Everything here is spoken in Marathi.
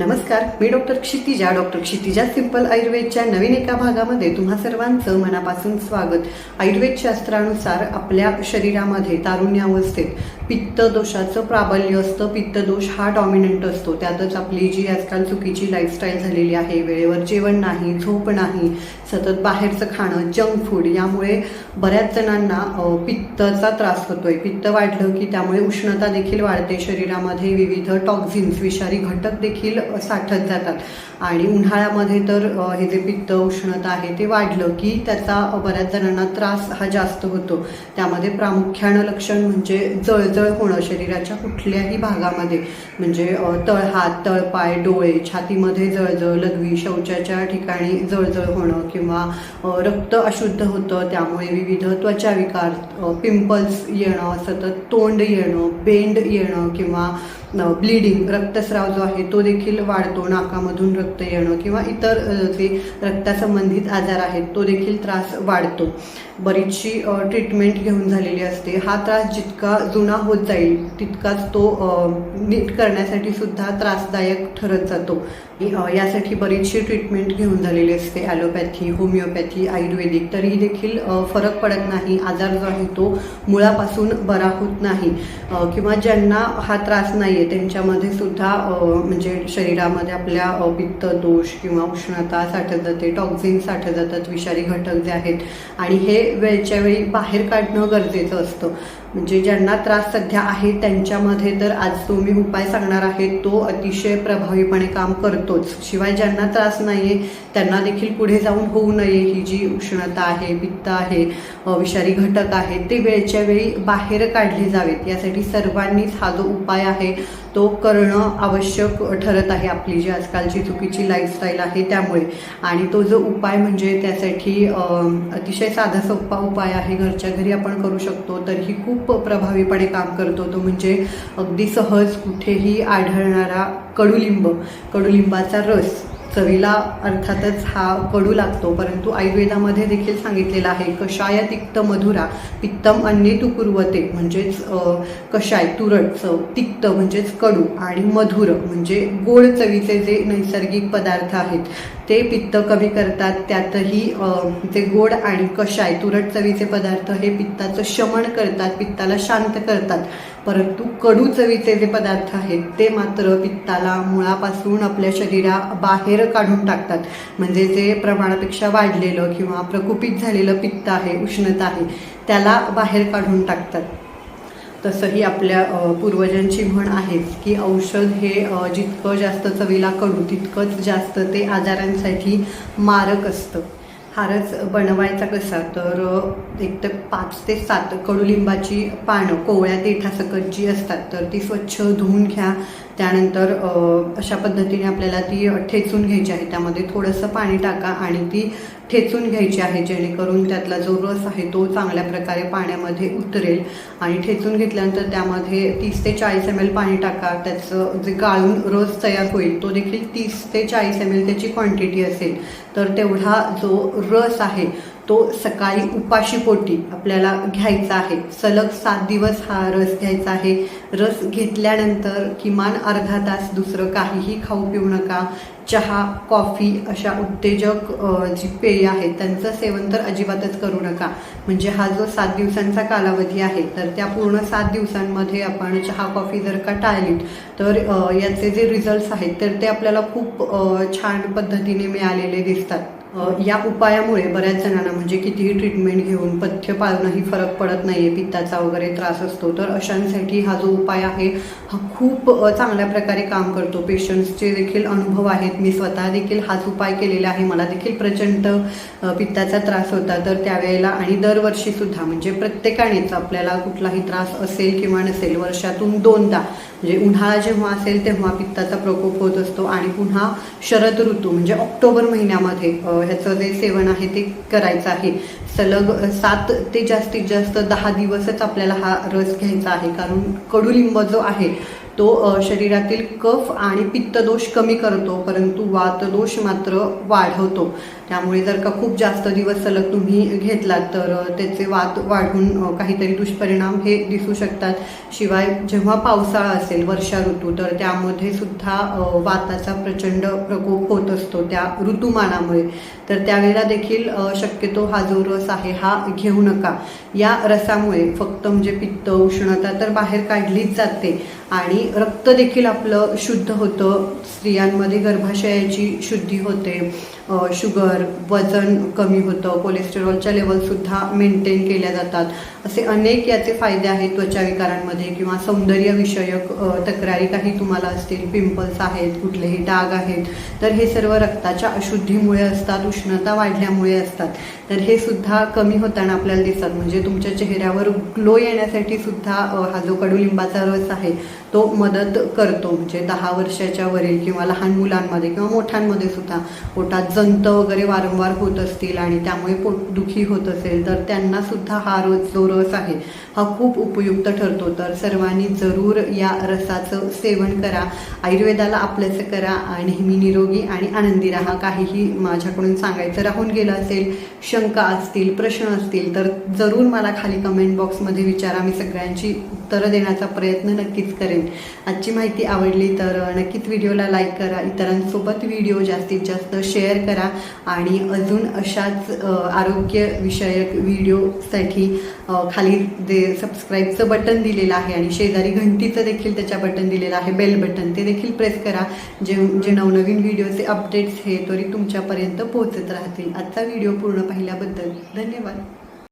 नमस्कार मी doctor Kshitija. Doctor Kshitija simple आयुर्वेदच्या नवीन एका भागामध्ये तुम्हा सर्वांचं मनापासून स्वागत. आयुर्वेद शास्त्रानुसार आपल्या शरीरामध्ये तारुण्यावस्थेत पित्त दोषाचं प्राबल्य असतं. पित्त दोष हा डॉमिनंट असतो. त्यातच आपली जी आजकाल चुकीची लाईफस्टाईल झालेली आहे वेळेवर जेवण नाही झोप नाही सतत बाहेरचं खाणं जंक फूड यामुळे बऱ्याच जणांना पित्तचा पित्ताचा त्रास होतोय. पित्त वाढलं की त्यामुळे उष्णता देखील वाढते. शरीरामध्ये विविध टॉक्झिन्स विषारी घटक देखील साठत जातात. आणि उन्हाळ्यामध्ये तर हे जे पित्त उष्णता आहे ते वाढलं की त्याचा बऱ्याच जणांना त्रास हा जास्त होतो. त्यामध्ये प्रामुख्यानं लक्षण म्हणजे जळजळ होणं शरीराच्या कुठल्याही भागामध्ये म्हणजे तळ तळहात तळपाय डोळे छातीमध्ये जळजळ लघवी शौचाच्या ठिकाणी जळजळ होणं किंवा रक्त अशुद्ध होतं त्यामुळे विविध त्वचा विकार पिंपल्स येणं सतत तोंड येणं बेंड येणं किंवा ब्लिडिंग रक्तस्राव जो आहे तो देखील वाढतो नाकामधून रक्त येणं किंवा इतर जे रक्तासंबंधित आजार आहेत तो देखील त्रास वाढतो. बरीचशी ट्रीटमेंट घेऊन झालेली असते. हा त्रास जितका जुना होत जाईल तितकाच तो नीट करण्यासाठी सुद्धा त्रासदायक ठरत जातो. यासाठी बरीचशी ट्रीटमेंट घेऊन झालेली असते. ॲलोपॅथी होमिओपॅथी आयुर्वेदिक तरीही देखील फरक पडत नाही. आजार जो आहे तो मुळापासून बरा होत नाही. किंवा ज्यांना हा त्रास नाही आहे त्यांच्यामध्ये सुद्धा म्हणजे शरीरामध्ये आपल्या पित्त दोष किंवा उष्णता साठत जाते टॉक्झिन साठत जातात विषारी घटक जे आहेत. आणि हे वेळच्या वेळी बाहेर काढणं गरजेचं असतं. म्हणजे ज्यांना त्रास सध्या आहे त्यांच्यामध्ये तर आज तो मी उपाय सांगणार आहे तो अतिशय प्रभावीपणे काम करतोच. शिवाय ज्यांना त्रास नाही आहे त्यांना देखील पुढे जाऊन होऊ नये ही जी उष्णता आहे पित्त आहे विषारी घटक आहेत ते वेळच्या वेळी बाहेर काढले जावेत. यासाठी सर्वांनीच हा जो उपाय आहे तो करणं आवश्यक ठरत आहे आपली जी आजकालची चुकीची लाईफस्टाईल आहे त्यामुळे. आणि तो जो उपाय म्हणजे त्यासाठी अतिशय साधा सोपा उपाय आहे घरच्या घरी आपण करू शकतो तरीही खूप प्रभावीपणे काम करतो तो म्हणजे अगदी सहज कुठेही आढळणारा कडुलिंब. कडुलिंबाचा रस. चवीला अर्थातच हा कडू लागतो परंतु आयुर्वेदामध्ये देखील सांगितलेलं आहे कषाय तिक्त मधुरा पित्तम अन्ये तू कुर्वते म्हणजेच कषाय तुरट चव तिक्त म्हणजेच कडू आणि मधुर म्हणजे गोड चवीचे जे नैसर्गिक पदार्थ आहेत ते पित्त कमी करतात त्यातही जे गोड आणि कषाय तुरट चवीचे पदार्थ हे पित्ताचं शमन करतात पित्ताला शांत करतात. परंतु कडू चवीचे जे पदार्थ आहेत ते मात्र पित्ताला मुळापासून आपल्या शरीरा बाहेर काढून टाकतात. म्हणजे जे प्रमाणापेक्षा वाढलेलं किंवा प्रकुपित झालेलं पित्त आहे उष्णता आहे त्याला बाहेर काढून टाकतात. तसंही आपल्या पूर्वजांची म्हण आहेच की औषध हे जितकं जास्त चवीला कडू तितकंच जास्त ते आजारांसाठी मारक असतं. हारच बनवायचा कसा? तर एक तर पाच ते सात कडुलिंबाची पानं कोवळ्या देठासकट जी असतात तर ती स्वच्छ धुवून घ्या. त्यानंतर अशा पद्धतीने आपल्याला ती ठेचून घ्यायची आहे. त्यामध्ये थोडंसं पाणी टाका आणि ती ठेचून घ्यायची आहे. जेणेकरून त्यातला जो रस आहे तो चांगल्या प्रकारे पाण्यामध्ये उतरेल. आणि ठेचून घेतल्यानंतर त्यामध्ये तीस ते चाळीस एम एल पाणी टाका. त्याचं जे गाळून रस तयार होईल तो देखील तीस ते चाळीस एम एल त्याची क्वांटिटी असेल. तर तेवढा जो रस आहे तो सकाळी उपाशीपोटी आपल्याला घ्यायचा आहे. सलग सात दिवस हा रस घ्यायचा आहे. रस घेतल्यानंतर किमान अर्धा तास दुसरं काहीही खाऊ पिऊ नका. चहा कॉफी अशा उत्तेजक जी पेय आहेत त्यांचं सेवन तर अजिबातच करू नका. म्हणजे हा जो सात दिवसांचा कालावधी आहे तर त्या पूर्ण सात दिवसांमध्ये आपण चहा कॉफी जर का टाळलीत तर याचे जे रिझल्ट्स आहेत तर ते आपल्याला खूप छान पद्धतीने मिळालेले दिसतात. या उपायामुळे बऱ्याच जणांना म्हणजे कितीही ट्रीटमेंट घेऊन पथ्य पाळूनही फरक पडत नाही आहे पित्ताचा वगैरे त्रास असतो. तर अशांसाठी हा जो उपाय आहे हा खूप चांगल्या प्रकारे काम करतो. पेशंट्सचे देखील अनुभव आहेत. मी स्वतः देखील हाच उपाय केलेला आहे. मला देखील प्रचंड पित्ताचा त्रास होता. तर त्यावेळेला आणि दरवर्षी सुद्धा म्हणजे प्रत्येकानेच आपल्याला कुठलाही त्रास असेल किंवा नसेल वर्षातून दोनदा म्हणजे उन्हाळा जेव्हा असेल तेव्हा पित्ताचा प्रकोप होत असतो. आणि पुन्हा शरद ऋतू म्हणजे ऑक्टोबर महिन्यामध्ये ह्याचं जे सेवन आहे ते करायचं आहे. सलग सात ते जास्तीत जास्त दहा दिवसच आपल्याला हा रस घ्यायचा आहे. कारण कडुलिंब जो आहे तो शरीरातील कफ आणि पित्तदोष कमी करतो परंतु वातदोष मात्र वाढवतो. त्यामुळे जर का खूप जास्त दिवस सलग तुम्ही घेतलात तर त्याचे वात वाढून काहीतरी दुष्परिणाम हे दिसू शकतात. शिवाय जेव्हा पावसाळा असेल वर्षा ऋतू तर त्यामध्ये सुद्धा वाताचा प्रचंड प्रकोप होत असतो त्या ऋतुमानामुळे. तर त्यावेळेला देखील शक्यतो हा जो रस आहे हा घेऊ नका. या रसामुळे फक्त म्हणजे पित्त उष्णता तर बाहेर काढलीच जाते आणि रक्त देखील आपलं शुद्ध होतं. स्त्रियांमध्ये गर्भाशयाची शुद्धी होते. शुगर वजन कमी होतं कोलेस्टेरॉलच्या लेवलसुद्धा मेंटेन केल्या जातात. असे अनेक याचे फायदे आहेत त्वचा विकारांमध्ये किंवा सौंदर्यविषयक तक्रारी काही तुम्हाला असतील. पिंपल्स आहेत कुठलेही डाग आहेत. तर हे सर्व रक्ताच्या अशुद्धीमुळे असतात उष्णता वाढल्यामुळे असतात. तर हे सुद्धा कमी होताना आपल्याला दिसतात. म्हणजे तुमच्या चेहऱ्यावर ग्लो येण्यासाठी सुद्धा हा जो कडुलिंबाचा रस आहे तो मदत करतो. म्हणजे दहा वर्षाच्या वरील किंवा लहान मुलांमध्ये किंवा मोठ्यांमध्ये सुद्धा. पोटात संत वगैरे वारंवार होत असतील आणि त्यामुळे पोटदुखी होत असेल तर त्यांना सुद्धा हा रोज जो रस आहे हा खूप उपयुक्त ठरतो. तर सर्वांनी जरूर या रसाचं सेवन करा आयुर्वेदाला आपल्याचं करा आणि नेहमी निरोगी आणि आनंदी राहा. काहीही माझ्याकडून सांगायचं राहून गेलं असेल शंका असतील प्रश्न असतील तर जरूर मला खाली कमेंट बॉक्समध्ये विचारा. मी सगळ्यांची उत्तरं देण्याचा प्रयत्न नक्कीच करेन. आजची माहिती आवडली तर नक्कीच व्हिडिओला लाईक करा. इतरांसोबत व्हिडिओ जास्तीत जास्त शेअर करा. करा. आणि अजून अशाच आरोग्यविषयक व्हिडिओसाठी खाली जे सबस्क्राईबचं बटन दिलेलं आहे आणि शेजारी घंटीचं देखील त्याच्या बटन दिलेलं आहे बेल बटन ते देखील प्रेस करा. जे जे नवनवीन व्हिडिओचे अपडेट्स हे तरी तुमच्यापर्यंत पोहोचत राहतील. आजचा व्हिडिओ पूर्ण पाहिल्याबद्दल धन्यवाद.